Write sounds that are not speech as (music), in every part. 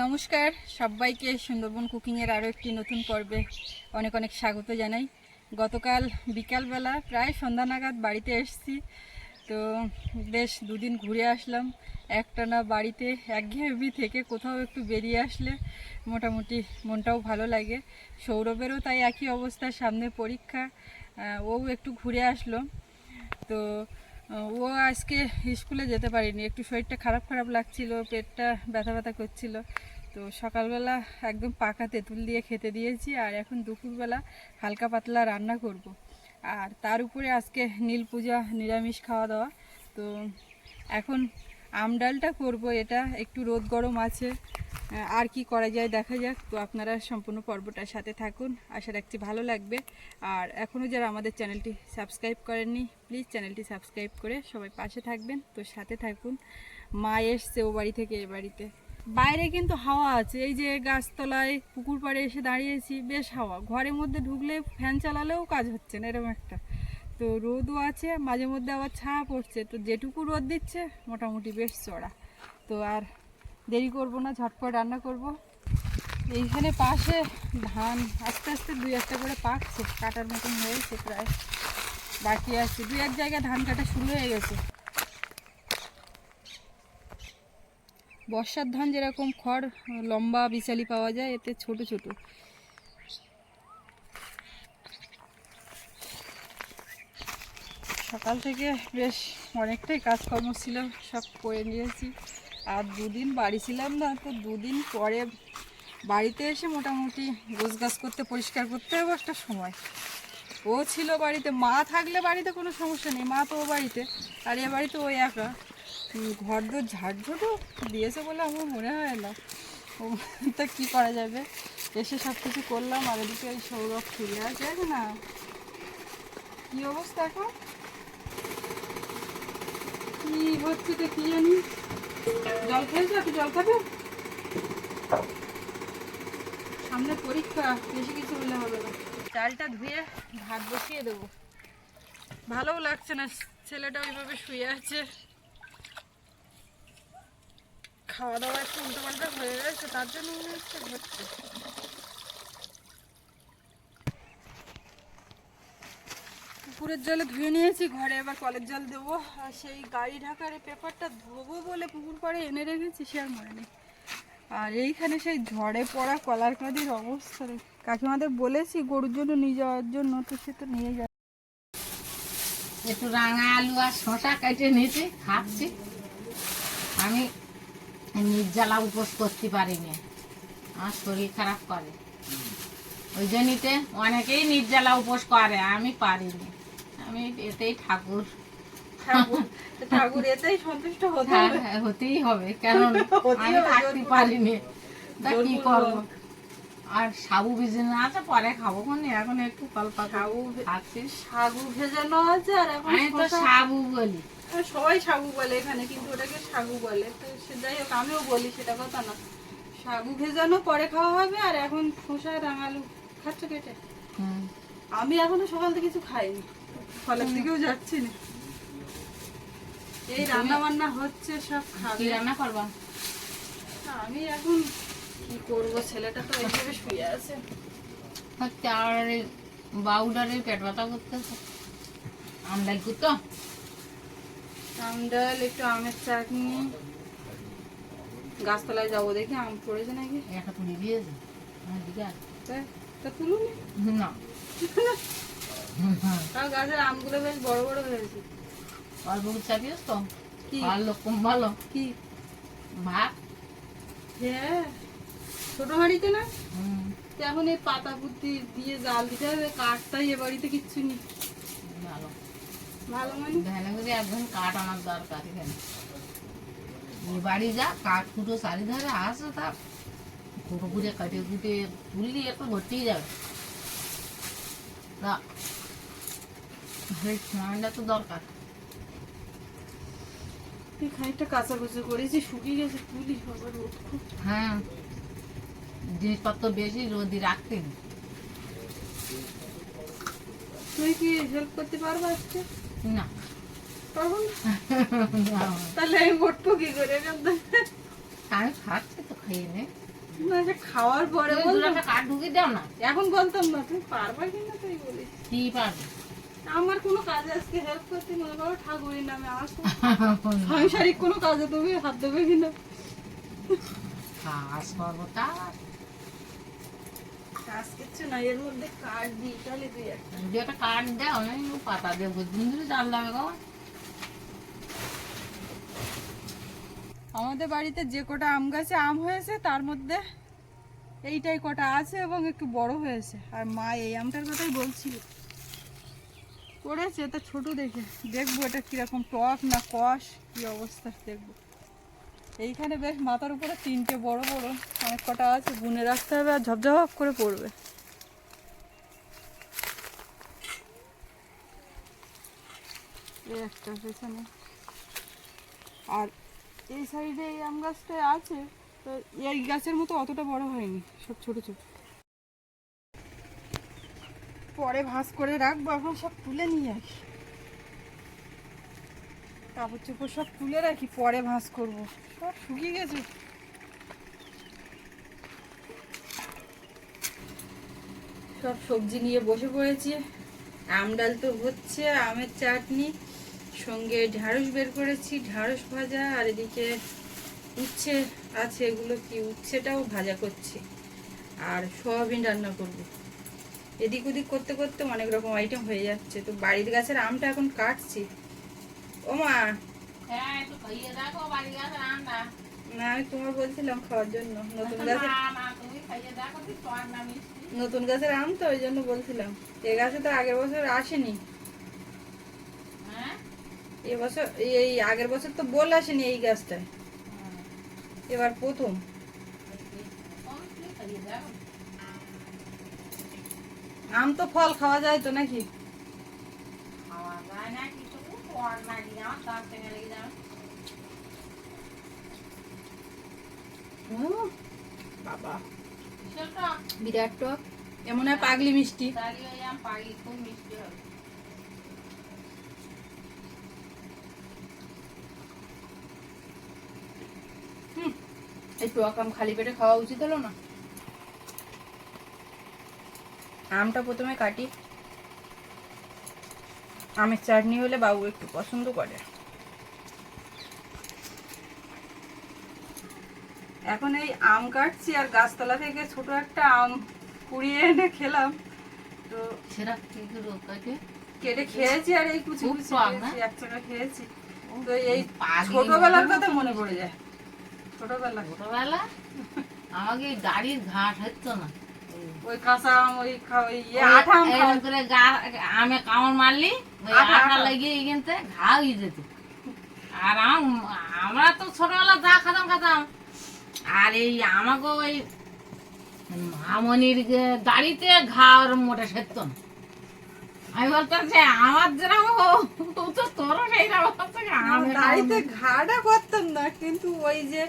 নমস্কার, সবাইকে সুন্দরবন কুকিংয়ের আরও একটি নতুন পর্বে অনেক অনেক স্বাগত জানাই। গতকাল বিকালবেলা প্রায় সন্ধ্যা নাগাদ বাড়িতে এসেছি, তো বেশ দুদিন ঘুরে আসলাম। একটানা বাড়িতে একঘেয়েমি থেকে কোথাও একটু বেরিয়ে আসলে মোটামুটি মনটাও ভালো লাগে। সৌরভেরও তাই একই অবস্থা, সামনে পরীক্ষা ও একটু ঘুরে আসলো। তো ও আজকে স্কুলে যেতে পারিনি। একটু শরীরটা খারাপ খারাপ লাগছিল, পেটটা ব্যথা ব্যথা করছিল। তো সকালবেলা একদম পাকা তেঁতুল দিয়ে খেতে দিয়েছি আর এখন দুপুরবেলা হালকা পাতলা রান্না করব। আর তার উপরে আজকে নীল পূজা, নিরামিষ খাওয়া দাওয়া। তো এখন আম ডালটা করব, এটা একটু রোদ গরম আছে। আর কি করা যায় দেখা যাক। তো আপনারা সম্পূর্ণ পর্বটার সাথে থাকুন। আশা রাখছি ভালো লাগবে। আর এখনও যারা আমাদের চ্যানেলটি সাবস্ক্রাইব করেননি, প্লিজ চ্যানেলটি সাবস্ক্রাইব করে সবাই পাশে থাকবেন। তো সাথে থাকুন। মা এসছে ও বাড়ি থেকে এ বাড়িতে। বাইরে কিন্তু হাওয়া আছে। এই যে গাছতলায় পুকুর পাড়ে এসে দাঁড়িয়েছি, বেশ হাওয়া। ঘরের মধ্যে ঢুকলে ফ্যান চালালেও কাজ হচ্ছে না, এরকম একটা। তো রোদও আছে, মাঝে মধ্যে আবার ছায়া পড়ছে। তো যেটুকু রোদ দিচ্ছে, মোটামুটি বেশ চড়া তো আর দেরি করব না, ঝটপট রান্না করব। এইখানে পাশে ধান আস্তে আস্তে দুই একটা করে পাকছে, কাটার মতন হয়েছে প্রায়। বাকি আছে, দুই এক জায়গায় ধান কাটা শুরু হয়ে গেছে। বর্ষার ধান যেরকম খড়, লম্বা বিচালি পাওয়া যায়, এতে ছোট ছোট। সকাল থেকে বেশ অনেকটাই কাজকর্ম ছিল, সব করে নিয়েছি। আর দুদিন বাড়ি ছিলাম না, তো দুদিন পরে বাড়িতে এসে মোটামুটি গোছ গাছ করতে, পরিষ্কার করতেও একটা সময়। ও ছিল বাড়িতে, মা থাকলে বাড়িতে কোনো সমস্যা নেই, মা তো ও বাড়িতে, আর এ বাড়িতে ওই একা। ঘর দোর ঝাড়ঝুটো দিয়েছে বলে আমার মনে হয় না। তা কী করা যাবে? এসে সব কিছু করলাম, আর এদিকে ওই সৌরভ ফিরে আছে না। কী অবস্থা এখন? কি হচ্ছে তো কি জানি? জল খেয়েছো? একটু জল খাবে? সামনে পরীক্ষা, বেশি কিছু হলে হবে না। চালটা ধুয়ে ভাত বসিয়ে দেবো। ভালোও লাগছে না, ছেলেটা ওইভাবে শুয়ে আছে। খাওয়া দাওয়া একটু উল্টো পাল্টা হয়ে গেছে, তার জন্য মনে হচ্ছে পুকুরের জলে ধুয়ে নিয়েছি ঘরে এবার কলের জল দেবো। আর সেই গাড়ি ঢাকার এই পেপারটা ধোবো বলে পুকুর পাড়ে এনে রেখেছি সে আর মনে নেই। আর এইখানে সেই ঝড়ে পড়া কলার কাঁদির অবস্থা রে। কাকিমাদের বলেছি গরুর জন্য নিয়ে যাওয়ার জন্য তো সে তো নিয়ে যায়। একটু রাঙা আলু আর শশা কেটে নিয়েছি খাচ্ছি। আমি নির্জালা উপোস করতে পারিনি। আমার শরীর খারাপ করে। ওই জন্যতে অনেকেই নির্জালা উপোস করে আমি পারিনি। আমি এতেই ঠাকুর। ঠাকুর। ঠাকুর এতেই সন্তুষ্ট হতে হ্যাঁ, হবে। হ্যাঁ, হতেই হবে। কারণ আমি থাকতে পারিনি। তা কি করব? আর সাবু আছে পরে খাব কোন এখন একটু কল্পা সাবু সাগু ভেজানো আছে আর এখন আমি তো সাবু বলি। সবাই সাগু বলে এখানে কিন্তু ওটাকে সাগু বলে। তো হোক আমিও বলি সেটা কথা না। সাগু ভেজানো পরে খাওয়া হবে আর এখন খোসা রাঙালু খাচ্ছ কেটে? আমি এখনও সকাল থেকে কিছু খাইনি। ফলের দিকেও যাচ্ছি না। এই রান্না বান্না হচ্ছে সব খাবে। রান্না করবা? আমি এখন কি করব? ছেলেটা তো এইভাবে শুয়ে আছে। হচ্ছে আর বাউডারের পেট ব্যথা করতেছে। আমডাল কুতো আম ডাল একটু আমের চাটনি। গাছতলায় যাব দেখি আম পড়েছে নাকি? একটা তুলি দিয়েছে। আমার দিকে তা তুলুন? না। (laughs) তাও গাছের আমগুলো বেশ বড় বড় হয়েছে অল্প চাপিয়েছ তো। কি? ভালো কম ভালো। কি? ভাত? হ্যাঁ ছোট হাঁড়িতে না? এখন এই পাতা পুঁতি দিয়ে জাল দিতে হবে কাঠটাই এ বাড়িতে কিচ্ছু নেই। ভালো। ভালো মানে? ধ্যানে করে একজন কাঠ আনার দরকার এখানে। এই বাড়ি যা কাঠ কুটো চারিধারে আসে তা। কুটো কুটে কাটে কুটে তুললি একটু ভর্তিই যাবে। তা এই তো দরকার। এই খানিকটা কাঁচা করেছি শুকিয়ে গেছে তুলি সবার রোদ খুব। হ্যাঁ জিনিসপত্র বেশি রোদি রাখতে তুই কি হেল্প করতে পারব আজকে? না। পারব না? তাহলে আমি কি করে? আমি খাচ্ছি তো খাইয়ে নে। খাওয়ার পরে কাঠ ঢুকিয়ে দাও না। এখন বলতাম না তুমি পারবা কি না তুই বলিস কি পারবে? আমার কোনো কাজে আজকে হেল্প করতে মনে করো ঠাকুরের নামে আসো সাংসারিক কোনো কাজে তুমি হাত দেবে কিনা? কাজ করব তা? কাজ কিচ্ছু না এর মধ্যে কাজ দিই তাহলে তুই একটা। যদি একটা কাঠ দাও আমি পাতা দেবো দিন ধরে জাল দেবে আমাদের বাড়িতে যে কটা আম গাছে আম হয়েছে তার মধ্যে এইটাই কটা আছে এবং একটু বড় হয়েছে। আর মা এই আমটার কথাই বলছিল। করেছে, এটা ছোট দেখে। দেখব এটা কীরকম টক না কষ, কি অবস্থা, দেখব। এইখানে বেশ মাথার উপরে তিনটে বড় বড়, অনেক কটা আছে, বুনে রাখতে হবে আর ঝপঝপ করে পড়বে। একটা পেছনে। আর এই সাইডে এই আম গাছটা আছে, তো এই গাছের মতো অতটা বড় হয়নি, সব ছোট ছোট। পরে ভাঁজ করে রাখব, এখন সব তুলে নিয়ে আসি। কাপড় চোপড় সব তুলে রাখি, পরে ভাঁজ করব। সব শুকিয়ে গেছে। সব সবজি নিয়ে বসে পড়েছি। আম ডাল তো হচ্ছে, আমের চাটনি, সঙ্গে ঢ্যাঁড়স বের করেছি ঢ্যাঁড়স ভাজা, আর এদিকে উচ্ছে আছে, এগুলো কি উচ্ছেটাও ভাজা করছি। আর সয়াবিন রান্না করব। এদিক ওদিক করতে করতে অনেক রকম আইটেম হয়ে যাচ্ছে। তো বাড়ির গাছের আমটা এখন কাটছি। ও মা। হ্যাঁ না আমি তোমার বলছিলাম খাওয়ার জন্য। নতুন গাছের নতুন গাছের আম তো ওই জন্য বলছিলাম। এ গাছে তো আগের বছর আসেনি। হ্যাঁ? এবছর এই আগের বছর তো বল আসেনি এই গাছটায়। এবার প্রথম। আম তো ফল খাওয়া যায় তো নাকি? খাওয়া যায় না কিছু লেগে বাবা। বিরাট টক। এমন হয় পাগলি মিষ্টি। দাঁড়িয়ে ওই আম পাই খুব মিষ্টি হবে এই টক আম খালি পেটে খাওয়া উচিত হলো না? আমটা প্রথমে কাটি। আমের চাটনি হলে বাবু একটু পছন্দ করে। এখন এই আম কাটছি আর গাছতলা থেকে ছোট একটা আম কুড়িয়ে এনে খেলাম। তো কেটে খেয়েছি আর এই কুচি কুচি খেয়েছি, এক চাকা খেয়েছি। তো এই ছোটবেলার কথা মনে পড়ে যায়। ছোটবেলা। ছোটবেলা? আমাকে গাড়ির ঘাট হতো না। ওই কাঁচা আম ওই ইয়ে আঠা আম এরকম খাওয়া- করে গা- আমে কামড় মারলি ওই আঠা। লাগিয়ে এখানতে ঘা হয়ে যেত। আর আম- আমরা তো ছোটবেলা যা খাতাম খাতাম। আর এই আমাকে ওই মামনির গাড়িতে ঘা ওর মোটে সেরত না আমি বলতাম যে আমার যেরকম তো তোরও সেই রকম কামড়- ঘাটা করতাম না কিন্তু ওই যে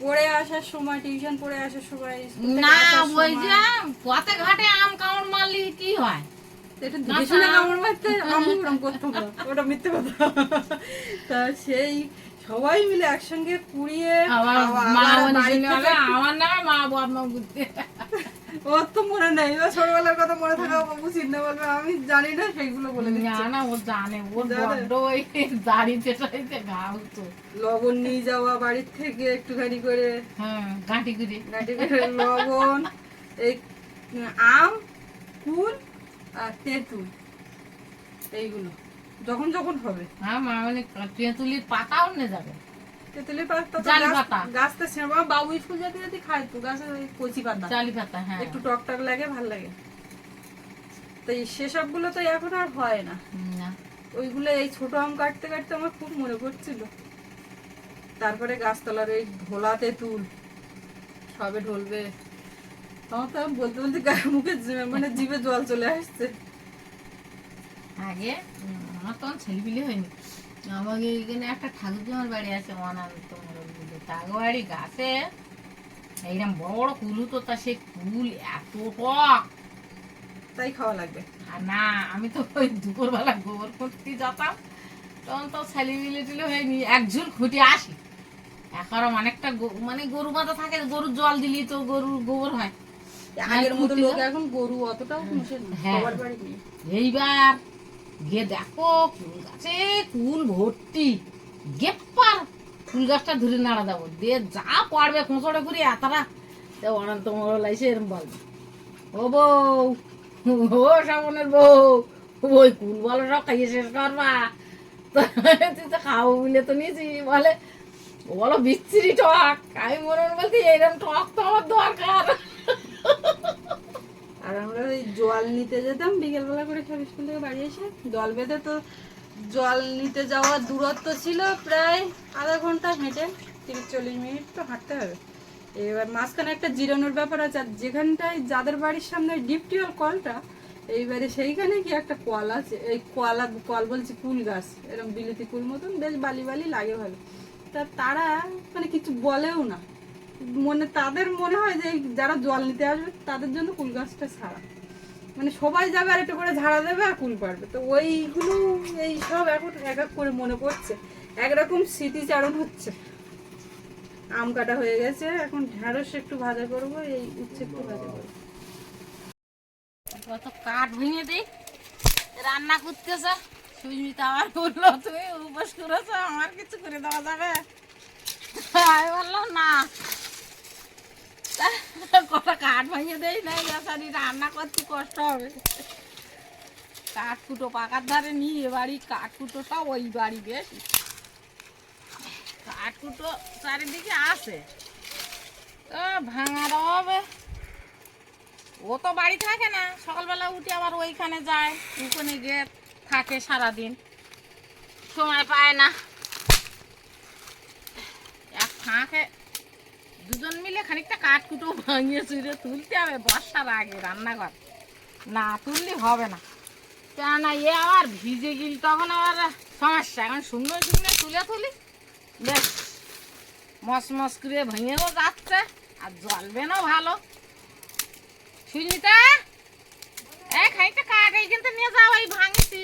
পড়ে আসার সময় টিউশন পড়ে আসার সময় না ওই যে পথে ঘাটে আম কামড় মারলি কি হয়? না, না ওটা মিথ্যে কথা। তা সেই সবাই মিলে একসঙ্গে কুড়িয়ে আমার নামে মা বদমা বলে ওর তো মনে নেই। ও ছোটবেলার কথা মনে থাকা উচিত না বলবে আমি জানি না সেইগুলো বলে না না ও জানে ওর জানে? বড্ড ওই দাড়িতে টাড়িতে ঘা হতো লবণ নিয়ে যাওয়া বাড়ির থেকে একটুখানি করে। হ্যাঁ গাঁটি করে গাঁটি করে লবণ এই আম কুল আর তেঁতুল এইগুলো। যখন যখন হবে। হ্যাঁ মা মানে তেঁতুলির পাতাও নিয়ে যাবে। তেঁতুলের পাতা জালি গাছ- পাতা। গাছটা সেবা যেতে যেতে খায় তো গাছের ওই কচি পাতা। চালি পাতা হ্যাঁ। একটু টক টক লাগে ভালো লাগে। তো এই সেসবগুলো তো এখন আর হয় না। ওইগুলো এই ছোট আম কাটতে কাটতে আমার খুব মনে পড়ছিল। তারপরে গাছতলার এই ঢোলা তেঁতুল সবে ঢলবে। আমার তো আমি বলতে বলতে গায়ে মুখে মানে জিভে জল চলে আসছে। আগে আমার তখন ছেলেপিলে হয়নি। আমাকে এখানে একটা ঠাকুরজমার বাড়ি আছে অনান্ত তাগো বাড়ি গাছে এইরকম বড় বড় কুল তো তা সেই কুল এত টক। তাই খাওয়া লাগবে। আর না আমি তো ওই দুপুরবেলা গোবর করতে যেতাম তখন তো খুঁটে আসি। এখন অনেকটা মানে গরু বাঁধা থাকে গরুর জল দিলি তো গরুর গোবর হয়। আগের মতো লোক এখন গরু অতটাও হ্যাঁ। এইবার গিয়ে দেখো কুল গাছে কুল ভর্তি। গেপ্পার, ফুল গাছটা ধরে নাড়া দেবো। দিয়ে যা পড়বে খোঁচড়ে করি এতটা। তো অনন্ত মঙ্গল এসে এরম বলবে ও বউ, ও শ্রাবণের বউ, ওই কুল বলো সব খাইয়ে শেষ করবা। তুই তো খাব বলে তো নিয়েছি, বলে বলো বিচ্ছিরি টক। আমি মনে বলছি, এইরকম টক তো আমার দরকার। আর আমরা ওই জল নিতে যেতাম, বিকেলবেলা করে সব স্কুল থেকে বাড়ি এসে। জল বেঁধে তো জল নিতে যাওয়ার দূরত্ব ছিল প্রায় আধা ঘণ্টা হেঁটে, তিরিশ চল্লিশ মিনিট তো হাঁটতে হবে। এবার মাঝখানে একটা জিরানোর ব্যাপার আছে, আর যেখানটায় যাদের বাড়ির সামনে ডিপ টিউবওয়েল কলটা, এইবারে সেইখানে কি একটা কল আছে, এই কলা কল বলছি কুল গাছ এরকম বিলিতি কুল মতন, বেশ বালি বালি লাগে ভালো। তা তারা মানে কিছু বলেও না। মনে, তাদের মনে হয় যে যারা জল নিতে আসবে, তাদের জন্য কুল গাছটা ছাড়া। মানে সবাই যাবে আর একটু করে ঝাড়া দেবে আর কুল পারবে তো ওইগুলো, এই সব এখন এক এক করে মনে পড়ছে। একরকম স্মৃতিচারণ হচ্ছে। আম কাটা হয়ে গেছে, এখন ঢেঁড়স একটু ভাজা করব, এই উচ্ছে একটু ভাজা করব। কত কাঠ ভেঙে দিই রান্না করতেছে। সুস্মিতা আমার বলল, তুমি উপোস করেছ, আমার কিছু করে দেওয়া যাবে? আমি বললাম, না। কাঠ ভেঙে দেই না বেচারি রান্না করতে কষ্ট হবে। কাঠ কুটো পাকার ধারে নিয়ে বাড়ি কাঠ কুটো সব ওই বাড়ি বেশি। কাঠ কুটো চারিদিকে আছে। তো ভাঙার হবে। ও তো বাড়ি থাকে না, সকালবেলা উঠে আবার ওইখানে যায় ওখানে গিয়ে থাকে সারাদিন। সময় পায় না। এক ফাঁকে দুজন মিলে খানিকটা কাঠ কাঠকুটো ভাঙিয়ে চুড়ে তুলতে হবে, বর্ষার আগে রান্নাঘর। না তুললে হবে না। কেননা এ আবার ভিজে গিল তখন আবার সমস্যা, এখন শুকনো শুকনো তুলে তুলি। বেশ, মস মস করে ভেঙেও যাচ্ছে, আর জ্বলবে না ভালো। সুজিতা এই খানিকটা কাঠ এই কিন্তু নিয়ে যাও, এই ভাঙছি।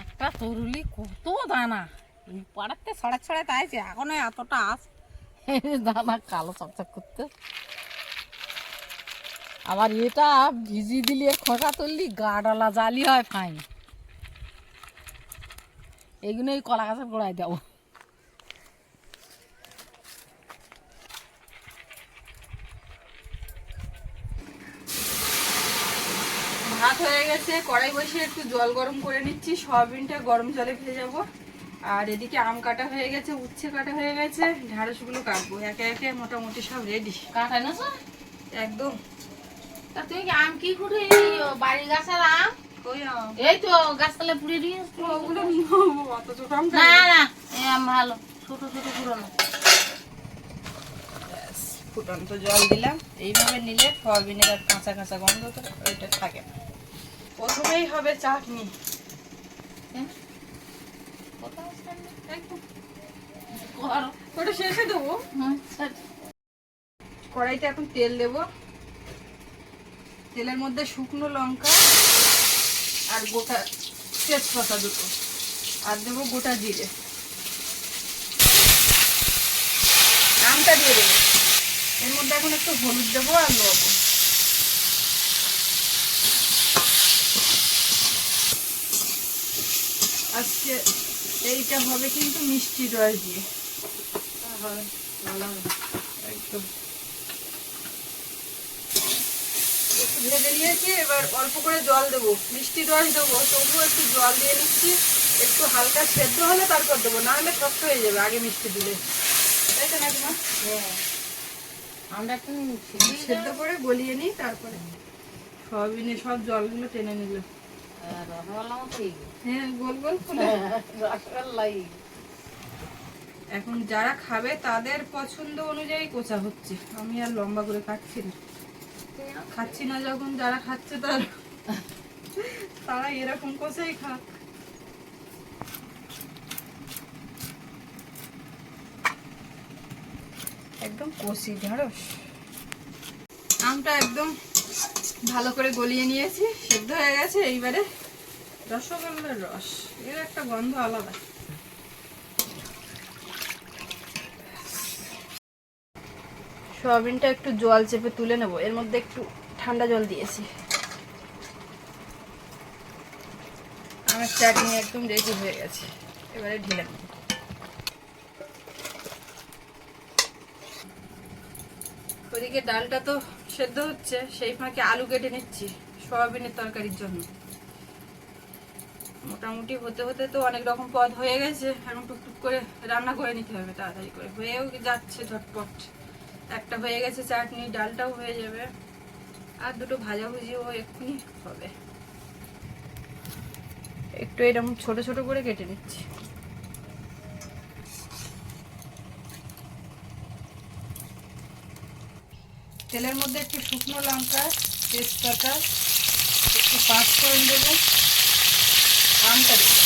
একটা তরুলি কত দানা। পাড়াতে ছড়া ছড়া তাইছে এখনও এতটা আস। দানা কালো চকচক করতে। আবার এটা ভিজি দিলে খোসা তুললি, গাডালা জালি হয় ফাইন। এইগুলো এই কলা গাছের গোড়ায় দেবো। ভাত কড়াই বসে একটু জল গরম করে নিচ্ছি সয়াবিনটা গরম জলে ভেজে ভেজাবো আর এদিকে আম কাটা হয়ে গেছে উচ্ছে কাটা হয়ে গেছে ঢ্যাঁড়সগুলো কাটবো একে একে মোটামুটি সব রেডি কাঁঠাল না একদম। তা কি আম কি করে বাড়ি গাছের আম? এই তো গাছতলে পুড়ে দিয়ে ওগুলো অত ছোট আম না না এই আম ভালো ছোট ছোট পুরনো। ফুটন্ত জল দিলাম। এইভাবে নিলে সয়াবিনের আর কাঁচা কাঁচা গন্ধ তো ওইটা থাকে না। প্রথমেই হবে চাটনি। একদম ওটা শেষে দেবো। কড়াইতে এখন তেল দেব। তেলের মধ্যে শুকনো লঙ্কা আর গোটা তেজপাতা দুটো। আর দেবো গোটা জিরে। আমটা দিয়ে দেবো। এর মধ্যে এখন একটু হলুদ দেবো আর লবণ। আজকে এইটা হবে কিন্তু মিষ্টি রস দিয়ে। একদম। একটু ভেজে নিয়েছি এবার অল্প করে জল দেবো। মিষ্টি রস দেবো তবুও একটু জল দিয়ে নিচ্ছি। একটু হালকা সেদ্ধ হলে তারপর দেবো না হলে শক্ত হয়ে যাবে আগে মিষ্টি দিলে। তাই তো নাকি মা আমরা একটু সেদ্ধ করে গলিয়ে নিই তারপরে সয়াবিনে সব জলগুলো টেনে নিল। রসগোল্লা মতোই হ্যাঁ এখন যারা খাবে, তাদের পছন্দ অনুযায়ী কোচা হচ্ছে। আমি আর লম্বা করে কাটছি না। খাচ্ছি না যখন যারা খাচ্ছে তার তারা এরকম কোচাই খাক। একদম কষি ঢেঁড়স। আমটা একদম ভালো করে গলিয়ে নিয়েছি, সেদ্ধ হয়ে গেছে, এইবারে রসগোল্লার রস। এর একটা গন্ধ আলাদা। সয়াবিনটা একটু জল চেপে তুলে নেব, এর মধ্যে একটু ঠান্ডা জল দিয়েছি। আমার চাটনি একদম রেডি হয়ে গেছে। এবারে ঢেলে নেব। ওদিকে ডালটা তো সেদ্ধ হচ্ছে, সেই ফাঁকে আলু কেটে নিচ্ছি সয়াবিনের তরকারির জন্য। মোটামুটি হতে হতে তো অনেক রকম পদ হয়ে গেছে, এখন টুকটুক করে রান্না করে নিতে হবে, তাড়াতাড়ি করে। হয়েও যাচ্ছে ঝটপট। একটা হয়ে গেছে চাটনি, ডালটাও হয়ে যাবে। আর দুটো ভাজাভুজিও এক্ষুনি হবে। একটু এরকম ছোট ছোট করে কেটে নিচ্ছি। তেলের মধ্যে একটু শুকনো লঙ্কা, তেজপাতা, একটু পাঁচ ফোড়ন দেবো আমটা দেবো।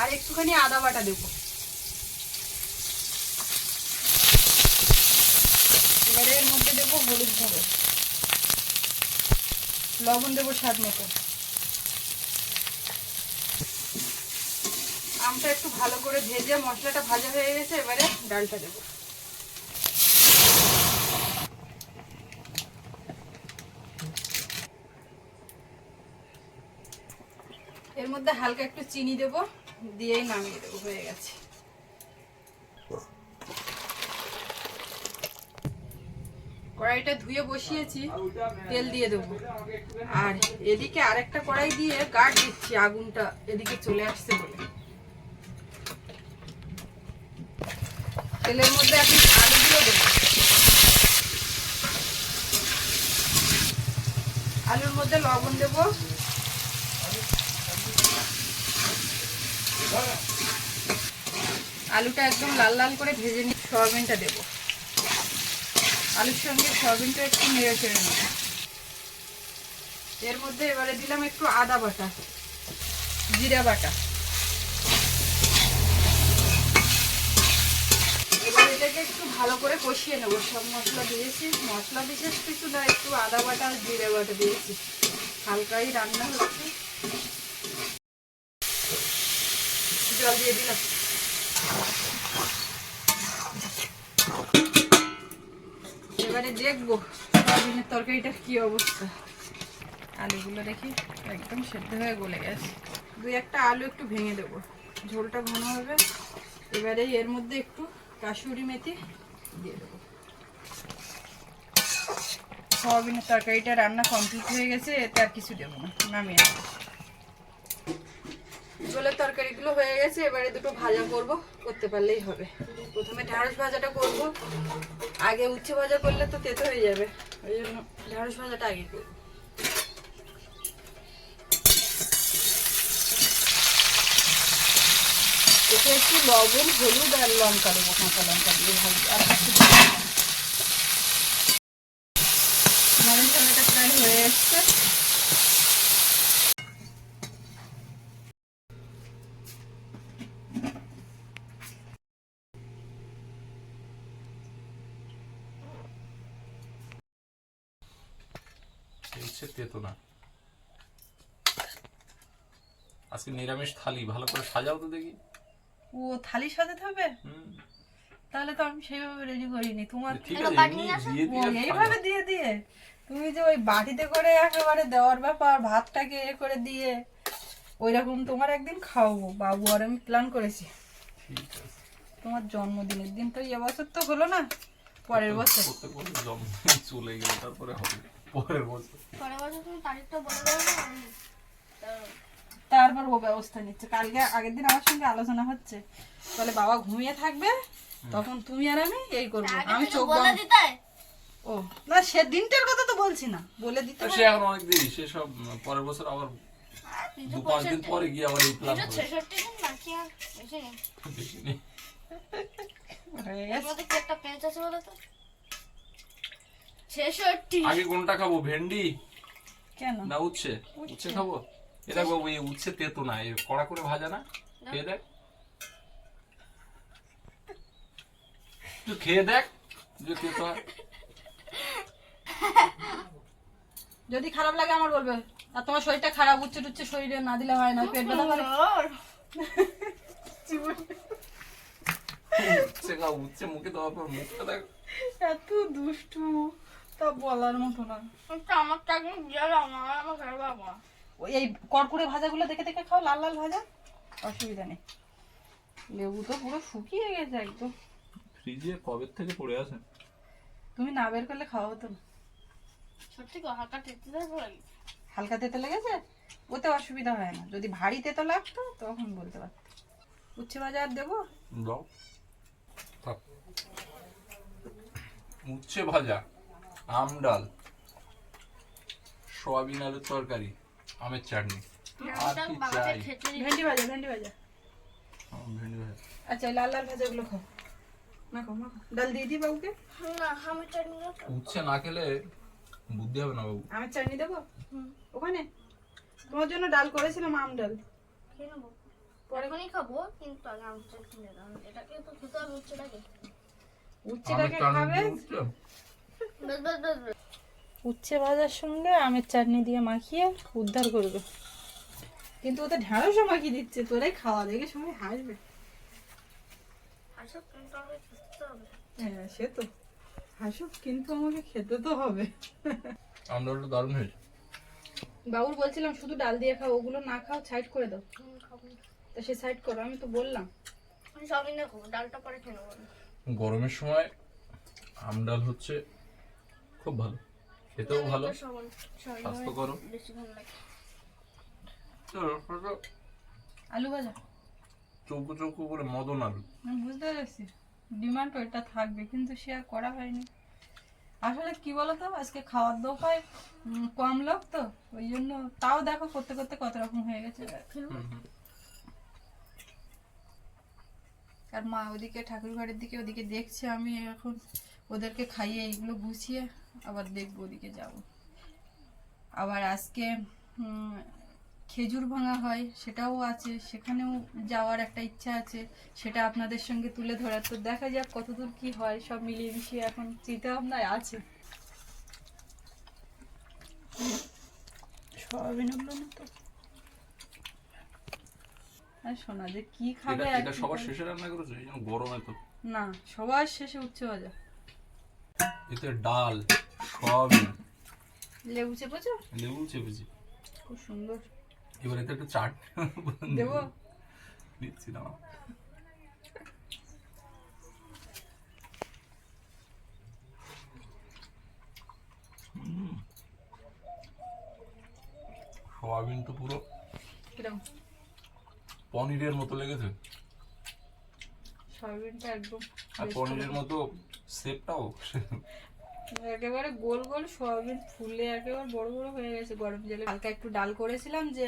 আর একটুখানি আদা বাটা দেবো। এবারে এর মধ্যে দেবো হলুদ গুঁড়ো। লবণ দেবো স্বাদ মতো। আমটা একটু ভালো করে ভেজে মশলাটা ভাজা হয়ে গেছে, এবারে ডালটা দেবো। এর মধ্যে হালকা একটু চিনি দেব, দিয়েই নামিয়ে দেবো, হয়ে গেছে। কড়াইটা ধুয়ে বসিয়েছি, তেল দিয়ে দেবো। আর এদিকে আরেকটা কড়াই দিয়ে গাঢ় দিচ্ছি, আগুনটা এদিকে চলে আসছে বলে। তেলের মধ্যে এখন আলুগুলো দেবো। আলুর মধ্যে লবণ দেবো। আলুটা একদম লাল লাল করে ভেজে নিয়ে সয়াবিনটা দেবো। আলুর সঙ্গে সয়াবিনটা একটু নেড়ে চেড়ে নেব। এর মধ্যে এবারে দিলাম একটু আদা বাটা, জিরা বাটা এবার এটাকে একটু ভালো করে কষিয়ে নেব। সব মশলা দিয়েছি। মশলা বিশেষ কিছু না, একটু আদা বাটা জিরে বাটা দিয়েছি। হালকাই রান্না হচ্ছে। জল দিয়ে দিলাম। এবারে দেখব সয়াবিনের তরকারিটার কি অবস্থা। আলুগুলো দেখি, একদম সেদ্ধ হয়ে গলে গেছে। দুই একটা আলু একটু ভেঙে দেবো। ঝোলটা ঘন হবে। এবারে এর মধ্যে একটু কাশুরি মেথি সয়াবিনের তরকারিটা রান্না কমপ্লিট হয়ে গেছে, এতে আর কিছু দেবো না, নামিয়ে নেব। ঝোলের তরকারিগুলো হয়ে গেছে, এবারে দুটো ভাজা করব, করতে পারলেই হবে। প্রথমে ঢ্যাঁড়স ভাজাটা করব, আগে উচ্ছে ভাজা করলে তো তেতো হয়ে যাবে, ওই জন্য ঢ্যাঁড়স ভাজাটা আগে করব। এতে একটু লবণ, হলুদ আর লঙ্কা দেবো, কাঁচা লঙ্কা দিয়ে আর হয়ে আজকে নিরামিষ থালি, ভালো করে সাজাও তো দেখি। ও থালি সাজাতে হবে হুম, তাহলে তো আমি সেইভাবে রেডি করিনি। তোমার এইভাবে দিয়ে দিয়ে? তুমি যে ওই বাটিতে করে একেবারে দেওয়ার ব্যাপার ভাতটাকে এ করে দিয়ে ওই রকম তোমার একদিন খাওয়াবো। বাবু আর আমি প্ল্যান করেছি। তোমার জন্মদিনের দিন তো এবছর তো হলো না পরের বছর। চলে গেল তারপরে হবে। পরের বছর। পরের বছর তুমি তারিখটা বলে আমি তারপর ও ব্যবস্থা নিচ্ছে। কালকে আগের দিন আমার সঙ্গে আলোচনা হচ্ছে। তাহলে বাবা ঘুমিয়ে থাকবে তখন তুমি আর আমি এই করব। আমি চোখ বলে বন্ধ দিতে। ও না সে দিনটার কথা তো বলছি না। বলে দিতে সে এখন অনেক দেরি সে সব পরের বছর আবার দু পাঁচ দিন পরে গিয়ে আবার এই প্ল্যান দিন বাকি আর বেশি নেই। একটা পেঁচ আছে বলো তো? ছেষট্টি। আগে কোনটা খাব ভেন্ডি কেন? না উচ্ছে উচ্ছে। খাব? এ দেখ বাবু এই উচ্ছে তেতো না এই কড়া করে ভাজা না? খেয়ে দেখ। তুই খেয়ে দেখ যে তেতো। যদি খারাপ লাগে আমার বলবে। আর তোমার শরীরটা খারাপ উচ্ছে টুচ্ছে শরীরে না দিলে হয় না পেট ব্যথা করে। উচ্ছে খাও উচ্ছে মুখে দেওয়ার পর মুখটা দেখ। এত দুষ্টু তা বলার মতো না। আমার তো একদম গেলাম আমার আমার ঘরে বাবা ওই এই কড়কুড়ে ভাজাগুলো দেখে দেখে খাও লাল লাল ভাজা। অসুবিধা নেই। লেবু তো পুরো শুকিয়ে গেছে একদম। ফ্রিজে কবে থেকে পড়ে আছে? তুমি না বের করলে খাওয়া হতো না। সত্যি হালকা তেতে লাগে। হালকা তেতে লেগেছে? ওতে অসুবিধা হয় না। যদি ভারী তেতো লাগতো তখন বলতে পারতো। উচ্ছে ভাজা আর দেবো? দাও। থাক। উচ্ছে ভাজা আম ডাল সয়াবিন আলুর তরকারি। আমের চাটনি। আর কি চাই? ভেন্ডি ভাজা ভেন্ডি ভাজা। ভেন্ডি ভাজা। আচ্ছা লাল লাল ভাজাগুলো খাও। মাখো মাখো ডাল দিয়ে দিই বাবুকে? না আমি চাটনি। উচ্ছে না খেলে বুদ্ধি হবে না বাবু। আমের চাটনি দেবো? ওখানে? তোমার জন্য ডাল করেছিলাম আম ডাল। খেয়ে নেব। এখনই খাব কিন্তু আগে আমি চাটনি দিলাম এটাকে তো খেতে হবে উচ্ছেটাকে। উচ্ছেটাকে খাবে? উচ্ছে ভাজার সঙ্গে আমের চাটনি দিয়ে মাখিয়ে উদ্ধার করবে। কিন্তু ওতে ঢেঁড়সও মাখিয়ে দিচ্ছে তোরাই খাওয়া দেখে সবাই হাসবে। হ্যাঁ সে তো। হাসুক কিন্তু আমাকে খেতে তো হবে। আম ডালটা দারুণ হয়েছে। বাবুর বলছিলাম শুধু ডাল দিয়ে খাও ওগুলো না খাও সাইড করে দাও। তো সে সাইড করো আমি তো বললাম। আমি সবই না খাব ডালটা পরে খেয়ে নেব। গরমের সময় আম ডাল হচ্ছে খুব ভালো। খেতেও ভালো। স্বাস্থ্যকর আলু ভাজা। চৌকো চৌকো করে মদন আলু। বুঝতে পেরেছি। ডিমান্ড ওইটা থাকবে কিন্তু সে আর করা হয়নি। আসলে কি বলতো আজকে খাওয়ার দোকায় কম লোক তো ওই জন্য তাও দেখো করতে করতে কত রকম হয়ে গেছে। আর মা ওদিকে ঠাকুর ঘরের দিকে ওদিকে দেখছে আমি এখন। ওদেরকে খাইয়ে এইগুলো গুছিয়ে আবার দেখব ওদিকে যাব। আবার আজকে খেজুর ভাঙা হয় সেটাও আছে সেখানেও যাওয়ার একটা ইচ্ছা আছে সেটা আপনাদের সঙ্গে তুলে ধরার। তো দেখা যাক কতদূর কি হয় সব মিলিয়ে মিশিয়ে এখন চিন্তা ভাবনায় আছে। সয়াবিন হলো না তো। আর শোনা যে কি খাবে এটা সবার শেষে রান্না করেছ? গরমে তো না সবার শেষে উচ্ছে ভাজা। এতে ডাল সয়াবিন লেবু চেপেছো? লেবু চেপেছি। খুব সুন্দর। এবার এতে একটা চাট দেবো? দিচ্ছি না। সয়াবিন তো পুরো পনিরের মতো লেগেছে। সয়াবিনটা একদম আর পনিরের মতো শেপটাও একেবারে গোল গোল সয়াবিন ফুলে একেবারে বড় বড় হয়ে গেছে গরম জলে। হালকা একটু ডাল করেছিলাম যে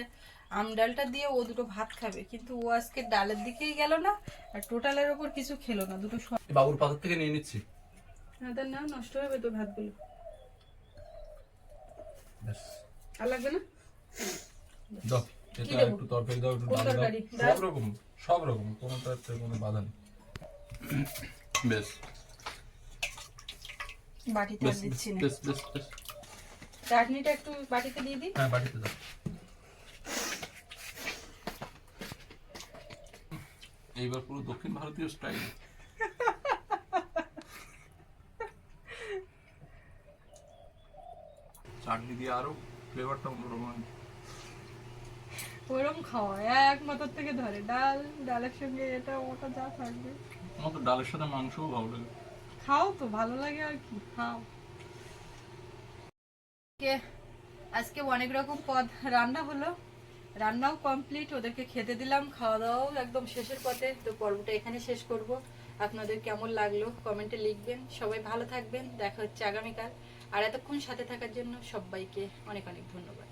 আম ডালটা দিয়ে ও দুটো ভাত খাবে কিন্তু ও আজকে ডালের দিকেই গেল না আর টোটালের ওপর কিছু খেলো না দুটো বাবুর পাতার থেকে নিয়ে নিচ্ছি। না তার না নষ্ট হবে তো ভাতগুলো। আর লাগবে না? দাও এটা একটু তরকারি দাও একটু ডাল দাও। সব রকম সব রকম কোনোটাতে কোনো বাধা নেই। বেশ বাটিতে আর দিচ্ছি না বেশ বেশ বেশ। চাটনিটা একটু বাটিতে দিয়ে দিই। হ্যাঁ দাও। এইবার পুরো দক্ষিণ ভারতীয় স্টাইল। চাটনি দিয়ে আরও ফ্লেভারটা অন্যরকম হয়। ওরম খাওয়া এক মাথার থেকে ধরে ডাল ডালের সঙ্গে এটা ওটা যা থাকবে। আমার তো ডালের সাথে মাংসও ভালো লাগে। খাও তো, ভালো লাগে আর কি, খাও। আজকে অনেক রকম পদ, রান্না হলো। রান্নাও কমপ্লিট ওদেরকে খেতে দিলাম খাওয়া দাওয়াও একদম শেষের পথে, তো পর্বটা এখানে শেষ করব। আপনাদের কেমন লাগল কমেন্টে লিখবেন। সবাই ভালো থাকবেন, দেখা হচ্ছে আগামীকাল। আর এতক্ষণ সাথে থাকার জন্য সবাইকে অনেক অনেক ধন্যবাদ।